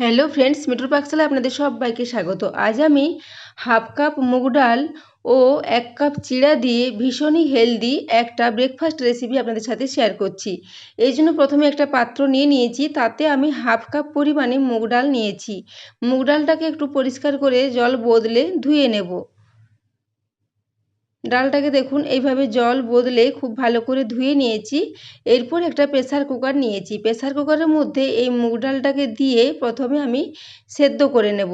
Hello friends মিটুর পাকশালায় আপনাদের সবাইকে স্বাগত। আজ আমি হাফ কাপ মুগ ডাল ও এক কাপ চিড়া দিয়ে ভীষণই হেলদি একটা ব্রেকফাস্ট রেসিপি আপনাদের সাথে শেয়ার করছি। এই জন্য প্রথমে একটা পাত্র নিয়ে নিয়েছি, তাতে আমি হাফ কাপ পরিমাণে মুগ ডাল নিয়েছি। মুগ ডালটাকে একটু পরিষ্কার করে জল বদলে ধুয়ে নেব। ডালটাকে দেখুন, এইভাবে জল বদলে খুব ভালো করে ধুয়ে নিয়েছি। এরপর একটা প্রেসার কুকার নিয়েছি। প্রেসার কুকারের মধ্যে এই মুগ ডালটাকে দিয়ে প্রথমে আমি সেদ্ধ করে নেব।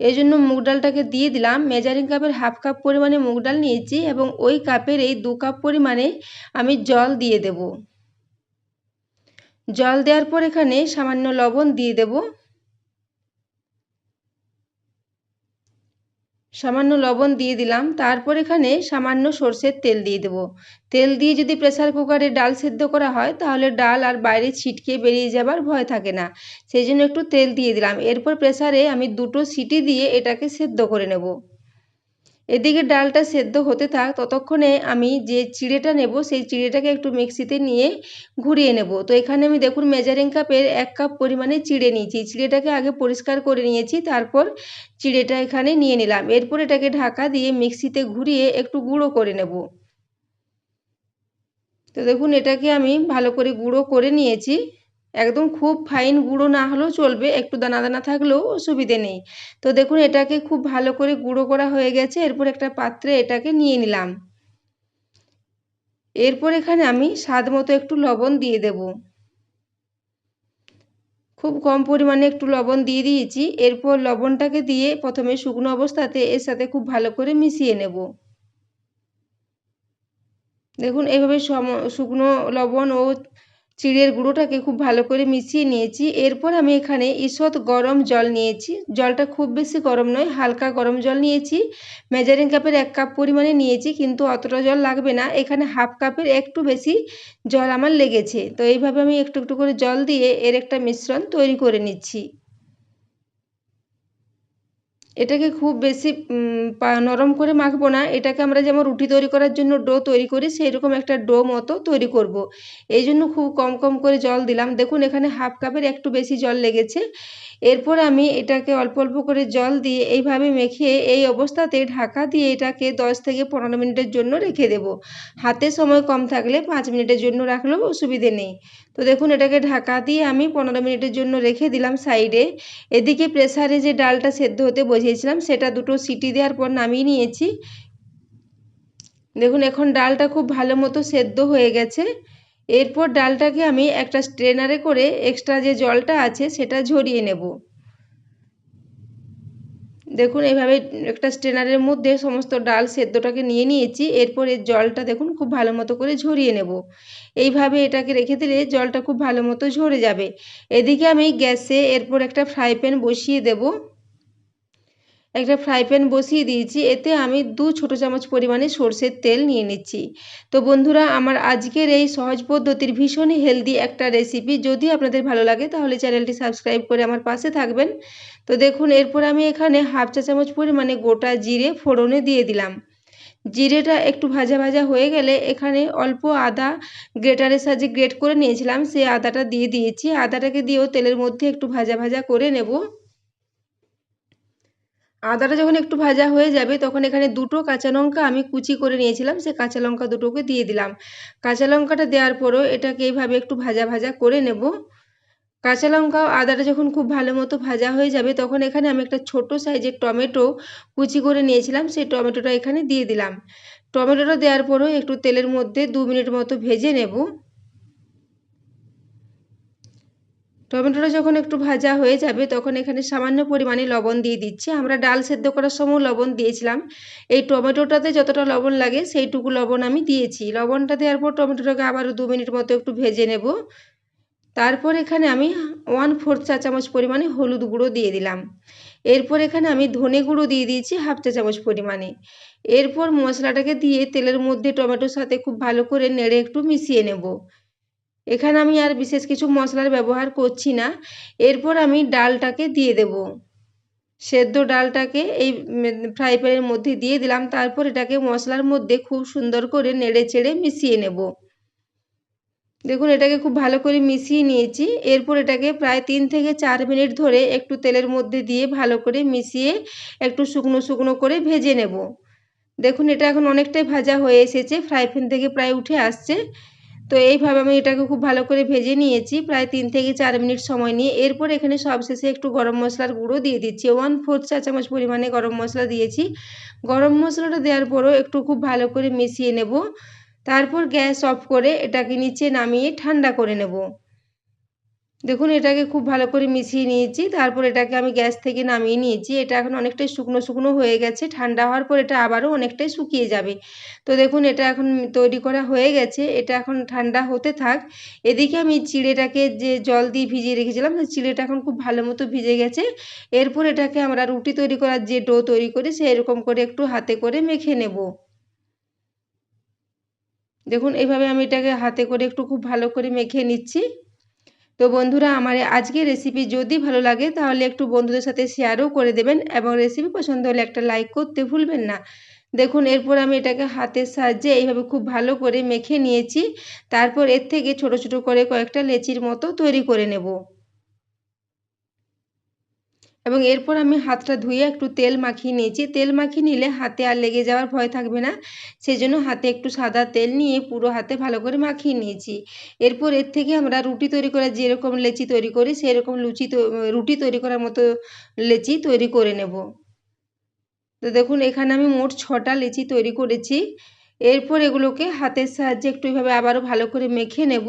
এই জন্য মুগ ডালটাকে দিয়ে দিলাম। মেজারিং কাপের হাফ কাপ পরিমাণে মুগ ডাল নিয়েছি এবং ওই কাপের এই দু কাপ পরিমাণে আমি জল দিয়ে দেব। জল দেওয়ার পর এখানে সামান্য লবণ দিয়ে দেবো। সামান্য লবণ দিয়ে দিলাম। তারপর এখানে সামান্য সর্ষের তেল দিয়ে দেবো। তেল দিয়ে যদি প্রেসার কুকারে ডাল সেদ্ধ করা হয়, তাহলে ডাল আর বাইরে ছিটকে বেরিয়ে যাবার ভয় থাকে না। সেই জন্য একটু তেল দিয়ে দিলাম। এরপর প্রেসারে আমি দুটো সিটি দিয়ে এটাকে সেদ্ধ করে নেব। এদিকে ডালটা সেদ্ধ হতে থাক, ততক্ষণে আমি যে চিড়েটা নেব, সেই চিড়েটাকে একটু মিক্সিতে নিয়ে ঘুরিয়ে নেব। তো এখানে আমি দেখুন মেজারিং কাপের এক কাপ পরিমাণে চিড়ে নিয়েছি। চিড়েটাকে আগে পরিষ্কার করে নিয়েছি, তারপর চিড়েটা এখানে নিয়ে নিলাম। এরপর এটাকে ঢাকা দিয়ে মিক্সিতে ঘুরিয়ে একটু গুঁড়ো করে নেব। তো দেখুন এটাকে আমি ভালো করে গুঁড়ো করে নিয়েছি। একদম খুব ফাইন গুঁড়ো না হলেও চলবে, একটু দানা দানা থাকলেও অসুবিধে নেই। তো দেখুন, এটাকে খুব ভালো করে গুঁড়ো করা হয়ে গেছে, এরপর একটা পাত্রে এটাকে নিয়ে নিলাম। এরপর এখানে আমি স্বাদ মতো একটু লবণ দিয়ে দেব। খুব কম পরিমাণে একটু লবণ দিয়ে দিয়েছি, এরপর লবণটাকে দিয়ে প্রথমে শুকনো অবস্থাতে এর সাথে খুব ভালো করে মিশিয়ে নেব। দেখুন এইভাবে শুকনো লবণ ও চিড়ের গুঁড়োটাকে খুব ভালো করে মিশিয়ে নিয়েছি। এরপর আমি এখানে ঈষৎ গরম জল নিয়েছি। জলটা খুব বেশি গরম নয়, হালকা গরম জল নিয়েছি। মেজারিং কাপের এক কাপ পরিমাণে নিয়েছি, কিন্তু অতটা জল লাগবে না। এখানে হাফ কাপের একটু বেশি জল আমার লেগেছে। তো এইভাবে আমি একটু একটু করে জল দিয়ে এর একটা মিশ্রণ তৈরি করে নিচ্ছি। এটাকে খুব বেশি নরম করে মাখবো না। এটাকে আমরা যেমন রুটি তৈরি করার জন্য ডো তৈরি করি সেই রকম একটা ডো মতো তৈরি করব। এই জন্য খুব কম কম করে জল দিলাম। দেখুন, এখানে হাফ কাপের একটু বেশি জল লেগেছে। এরপর আমি এটাকে অল্প অল্প করে জল দিয়ে এইভাবে মেখে এই অবস্থাতে ঢাকা দিয়ে এটাকে দশ থেকে পনেরো মিনিটের জন্য রেখে দেব। হাতে সময় কম থাকলে পাঁচ মিনিটের জন্য রাখলেও অসুবিধে নেই। তো দেখুন, এটাকে ঢাকা দিয়ে আমি পনেরো মিনিটের জন্য রেখে দিলাম সাইডে। এদিকে প্রেসারে যে ডালটা সেদ্ধ হতে বসিয়েছিলাম, সেটা দুটো সিটি দেওয়ার পর নামিয়ে নিয়েছি। দেখুন, এখন ডালটা খুব ভালো মতো সেদ্ধ হয়ে গেছে। এরপর ডালটাকে আমি একটা স্ট্রেনারে করে এক্সট্রা যে জলটা আছে, সেটা ঝরিয়ে নেব। দেখুন এইভাবে একটা স্ট্রেনারের মধ্যে সমস্ত ডাল সেদ্ধটাকে নিয়ে নিয়েছি। এরপর এর জলটা দেখুন, খুব ভালো মতো করে ঝরিয়ে নেব। এইভাবে এটাকে রেখে দিলে জলটা খুব ভালো মতো ঝরে যাবে। এদিকে আমি গ্যাসে এরপর একটা ফ্রাই প্যান বসিয়ে দেবো। একটা ফ্রাই প্যান বসিয়ে দিয়েছি, এতে আমি দু ছোটো চামচ পরিমাণে সর্ষের তেল নিয়ে নিচ্ছি। তো বন্ধুরা, আমার আজকের এই সহজ পদ্ধতির ভীষণই হেলদি একটা রেসিপি যদি আপনাদের ভালো লাগে, তাহলে চ্যানেলটি সাবস্ক্রাইব করে আমার পাশে থাকবেন। তো দেখুন, এরপর আমি এখানে হাফ চা চামচ পরিমাণে গোটা জিরে ফোড়নে দিয়ে দিলাম। জিরেটা একটু ভাজা ভাজা হয়ে গেলে এখানে অল্প আদা গ্রেটারের সাহায্যে গ্রেট করে নিয়েছিলাম, সেই আদাটা দিয়ে দিয়েছি। আদাটাকে দিয়েও তেলের মধ্যে একটু ভাজা ভাজা করে নেব। আদাটা যখন একটু ভাজা হয়ে যাবে, তখন এখানে দুটো কাঁচা লঙ্কা আমি কুচি করে নিয়েছিলাম। সে কাঁচা লঙ্কা দুটোকে দিয়ে দিলাম। কাঁচা লঙ্কাটা দেওয়ার পরও এটাকে এইভাবে একটু ভাজা ভাজা করে নেব। কাঁচা লঙ্কা আদাটা যখন খুব ভালো মতো ভাজা হয়ে যাবে, তখন এখানে আমি একটা ছোট সাইজের টমেটো কুচি করে নিয়েছিলাম। সেই টমেটোটা এখানে দিয়ে দিলাম। টমেটোটা দেওয়ার পরও একটু তেলের মধ্যে দু মিনিট মতো ভেজে নেব। টমেটোটা যখন একটু ভাজা হয়ে যাবে, তখন এখানে সামান্য পরিমাণে লবণ দিয়ে দিচ্ছি। আমরা ডাল সেদ্ধ করার সময় লবণ দিয়েছিলাম। এই টমেটোটাতে যতটা লবণ লাগে, সেইটুকু লবণ আমি দিয়েছি। লবণটা দেওয়ার পর টমেটোটাকে আবারও দু মিনিট মতো একটু ভেজে নেব। তারপর এখানে আমি ওয়ান ফোর্থ চা চামচ পরিমাণে হলুদ গুঁড়ো দিয়ে দিলাম। এরপর এখানে আমি ধনে গুঁড়ো দিয়ে দিয়েছি হাফ চা চামচ পরিমাণে। এরপর মশলাটাকে দিয়ে তেলের মধ্যে টমেটোর সাথে খুব ভালো করে নেড়ে একটু মিশিয়ে নেব। এখানে আমি আর বিশেষ কিছু মশলার ব্যবহার করছি না। এরপর আমি ডালটাকে দিয়ে দেব। সেদ্ধ ডালটাকে এই ফ্রাই প্যানের মধ্যে দিয়ে দিলাম। তারপর এটাকে মশলার মধ্যে খুব সুন্দর করে নেড়ে চেড়ে মিশিয়ে নেব। দেখুন, এটাকে খুব ভালো করে মিশিয়ে নিয়েছি। এরপর এটাকে প্রায় তিন থেকে চার মিনিট ধরে একটু তেলের মধ্যে দিয়ে ভালো করে মিশিয়ে একটু শুকনো শুকনো করে ভেজে নেব। দেখুন, এটা এখন অনেকটাই ভাজা হয়ে এসেছে। ফ্রাই প্যান থেকে প্রায় উঠে আসছে। তো এইভাবে আমি এটাকে খুব ভালো করে ভেজে নিয়েছি, প্রায় তিন থেকে চার মিনিট সময় নিয়ে। এরপর এখানে সবশেষে একটু গরম মশলার গুঁড়ো দিয়ে দিচ্ছি। ওয়ান ফোর্থ চা চামচ পরিমাণে গরম মশলা দিয়েছি। গরম মশলাটা দেওয়ার পরও একটু খুব ভালো করে মিশিয়ে নেব। তারপর গ্যাস অফ করে এটাকে নিচে নামিয়ে ঠান্ডা করে নেব। দেখুন, এটাকে খুব ভালো করে মিশিয়ে নিয়েছি। তারপর এটাকে আমি গ্যাস থেকে নামিয়ে নিয়েছি। এটা এখন অনেকটাই শুকনো শুকনো হয়ে গেছে। ঠান্ডা হওয়ার পর এটা আবারও অনেকটাই শুকিয়ে যাবে। তো দেখুন, এটা এখন তৈরি করা হয়ে গেছে। এটা এখন ঠান্ডা হতে থাক। এদিকে আমি চিড়েটাকে যে জল দিয়ে ভিজিয়ে রেখেছিলাম চিড়েটা এখন খুব ভালো মতো ভিজে গেছে। এরপর এটাকে আমরা রুটি তৈরি করার যে ডো তৈরি করি সেরকম করে একটু হাতে করে মেখে নেব। দেখুন, এইভাবে আমি এটাকে হাতে করে একটু খুব ভালো করে মেখে নিচ্ছি। তো বন্ধুরা, আমার আজকে রেসিপি যদি ভালো লাগে, তাহলে একটু বন্ধুদের সাথে শেয়ারও করে দেবেন এবং রেসিপি পছন্দ হলে একটা লাইক করতে ভুলবেন না। দেখুন, এরপর আমি এটাকে হাতের সাহায্যে এইভাবে খুব ভালো করে মেখে নিয়েছি। তারপর এর থেকে ছোট ছোট করে কয়েকটা লেচির মতো তৈরি করে নেব। এবং এরপর আমি হাতটা ধুয়ে একটু তেল মাখিয়ে নিয়েছি। তেল মাখিয়ে নিলে হাতে আর লেগে যাওয়ার ভয় থাকবে না। সেই জন্য হাতে একটু সাদা তেল নিয়ে পুরো হাতে ভালো করে মাখিয়ে নিয়েছি। এরপর এর থেকে আমরা রুটি তৈরি করার যেরকম লেচি তৈরি করি, সেরকম লুচি রুটি তৈরি করার মতো লেচি তৈরি করে নেব। তো দেখুন, এখানে আমি মোট ছটা লেচি তৈরি করেছি। এরপর এগুলোকে হাতের সাহায্যে একটু এভাবে আবারও ভালো করে মেখে নেব।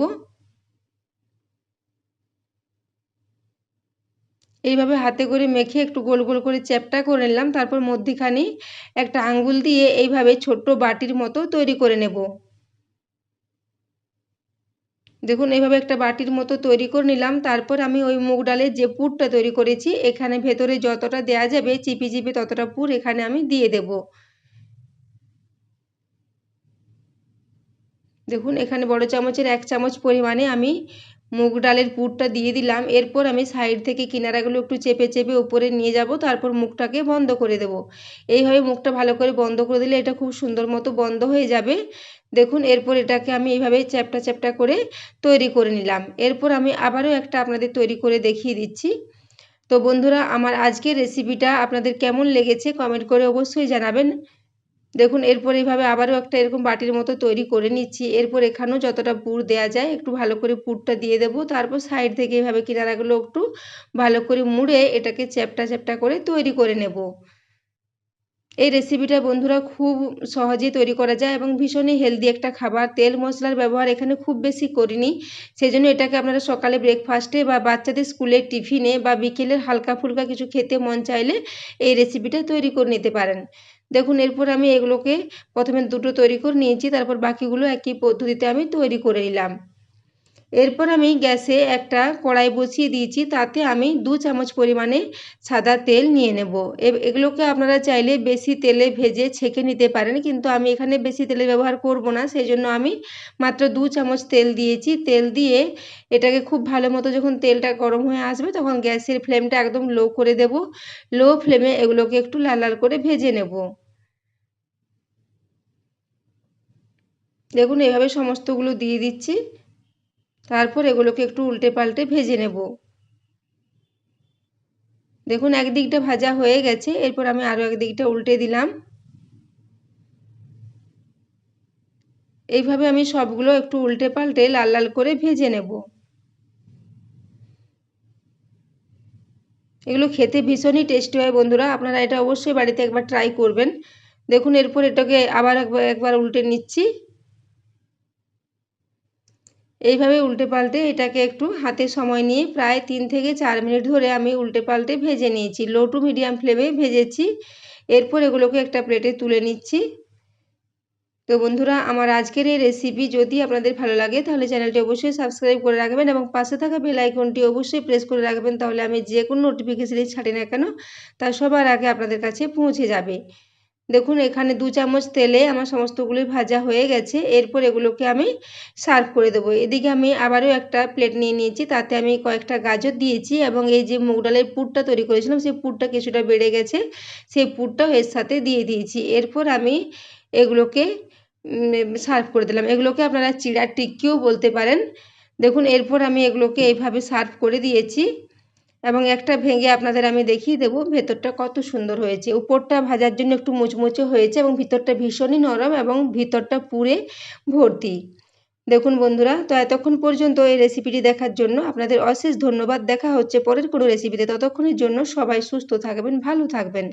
এইভাবে হাতে করে মেখে একটু গোল গোল করে চ্যাপটা করে নিলাম। তারপর মধ্যিখানে একটা আঙ্গুল দিয়ে এইভাবে ছোট্ট বাটির মতো তৈরি করে নেব। দেখুন, এইভাবে একটা বাটির মতো তৈরি করে নিলাম। তারপর আমি ওই মুগ ডালের যে পুরটা তৈরি করেছি, এখানে ভেতরে যতটা দেয়া যাবে, চিপি চিপে ততটা পুর এখানে আমি দিয়ে দেব। দেখুন, এখানে বড় চামচের এক চামচ পরিমাণে আমি মুগ ডালের পুরটা দিয়ে দিলাম। এরপর আমি সাইড থেকে কিনারাগুলো একটু চেপে চেপে উপরে নিয়ে যাব, তারপর মুখটাকে বন্ধ করে দেব। এইভাবে মুখটা ভালো করে বন্ধ করে দিলে এটা খুব সুন্দর মতো বন্ধ হয়ে যাবে। দেখুন, এরপর এটাকে আমি এইভাবে চ্যাপটা চ্যাপটা করে তৈরি করে নিলাম। এরপর আমি আবারও একটা আপনাদের তৈরি করে দেখিয়ে দিচ্ছি। তো বন্ধুরা, আমার আজকের রেসিপিটা আপনাদের কেমন লেগেছে কমেন্ট করে অবশ্যই জানাবেন। দেখুন, এরপর এইভাবে আবারও একটা এরকম বাটির মতো তৈরি করে নিচ্ছি। এরপর এখানেও যতটা পুর দেওয়া যায়, একটু ভালো করে পুরটা দিয়ে দেবো। তারপর সাইড থেকে এইভাবে কিনারাগুলো একটু ভালো করে মুড়ে এটাকে চ্যাপটা চ্যাপটা করে তৈরি করে নেব। এই রেসিপিটা বন্ধুরা খুব সহজেই তৈরি করা যায় এবং ভীষণই হেলদি একটা খাবার। তেল মশলার ব্যবহার এখানে খুব বেশি করিনি। সেই জন্য এটাকে আপনারা সকালে ব্রেকফাস্টে বা বাচ্চাদের স্কুলের টিফিনে বা বিকেলের হালকা ফুলকা কিছু খেতে মন চাইলে এই রেসিপিটা তৈরি করে নিতে পারেন। দেখুন, এরপর আমি এগুলোকে প্রথমে দুটো তৈরি করে নিয়েছি, তারপর বাকিগুলো একই পদ্ধতিতে আমি তৈরি করে নিলাম। এরপর আমি গ্যাসে একটা কড়াই বসিয়ে দিয়েছি, তাতে আমি দু চামচ পরিমাণে সাদা তেল নিয়ে নেব। এগুলোকে আপনারা চাইলে বেশি তেলে ভেজে ছেঁকে নিতে পারেন, কিন্তু আমি এখানে বেশি তেলে ব্যবহার করব না সেই জন্য আমি মাত্র দু চামচ তেল দিয়েছি। তেল দিয়ে এটাকে খুব ভালো মতো যখন তেলটা গরম হয়ে আসবে, তখন গ্যাসের ফ্লেমটা একদম লো করে দেব। লো ফ্লেমে এগুলোকে একটু লাল লাল করে ভেজে নেব। দেখুন, এভাবে সমস্তগুলো দিয়ে দিচ্ছি। তারপর এগুলোকে একটু উল্টে পাল্টে ভেজে নেব। দেখুন, একদিকটা ভাজা হয়ে গেছে। এরপর আমি আরও একদিকটা উল্টে দিলাম। এইভাবে আমি সবগুলো একটু উল্টে পাল্টে লাল লাল করে ভেজে নেব। এগুলো খেতে ভীষণই টেস্টি হয় বন্ধুরা। আপনারা এটা অবশ্যই বাড়িতে একবার ট্রাই করবেন। দেখুন, এরপর এটাকে আবার একবার একবার উল্টে নিচ্ছি। এইভাবে উল্টে পাল্টে এটাকে একটু হাতে সময় নিয়ে প্রায় তিন থেকে চার মিনিট ধরে আমি উল্টে পাল্টে ভেজে নিয়েছি। লো টু মিডিয়াম ফ্লেমে ভেজেছি। এরপর এগুলোকে একটা প্লেটে তুলে নিচ্ছি। তো বন্ধুরা, আমার আজকের এই রেসিপি যদি আপনাদের ভালো লাগে, তাহলে চ্যানেলটি অবশ্যই সাবস্ক্রাইব করে রাখবেন এবং পাশে থাকা বেল আইকনটি অবশ্যই প্রেস করে রাখবেন, তাহলে আমি যে কোনো নোটিফিকেশানই ছাড়ি না কেন, তা সবার আগে আপনাদের কাছে পৌঁছে যাবে। দেখুন, এখানে দু চামচ তেলে আমার সমস্তগুলি ভাজা হয়ে গেছে। এরপর এগুলোকে আমি সার্ভ করে দেবো। এদিকে আমি আবারও একটা প্লেট নিয়ে নিয়েছি, তাতে আমি কয়েকটা গাজর দিয়েছি এবং এই যে মুগ ডালের পুরটা তৈরি করেছিলাম, সেই পুরটা কিছুটা বেড়ে গেছে। সেই পুরটাও এর সাথে দিয়ে দিয়েছি। এরপর আমি এগুলোকে সার্ভ করে দিলাম। এগুলোকে আপনারা চিড়া টিক্কিও বলতে পারেন। দেখুন, এরপর আমি এগুলোকে এইভাবে সার্ভ করে দিয়েছি। এবং একটা ভেঙে আপনাদের আমি দেখিয়ে দেবো, ভেতরটা কত সুন্দর হয়েছে। উপরটা ভাজার জন্য একটু মুচমুচে হয়েছে এবং ভিতরটা ভীষণই নরম এবং ভিতরটা পুরে ভর্তি। দেখুন বন্ধুরা, তো এতক্ষণ পর্যন্ত এই রেসিপিটি দেখার জন্য আপনাদের অশেষ ধন্যবাদ। দেখা হচ্ছে পরের কোনো রেসিপিতে ততক্ষণের জন্য সবাই সুস্থ থাকবেন, ভালো থাকবেন।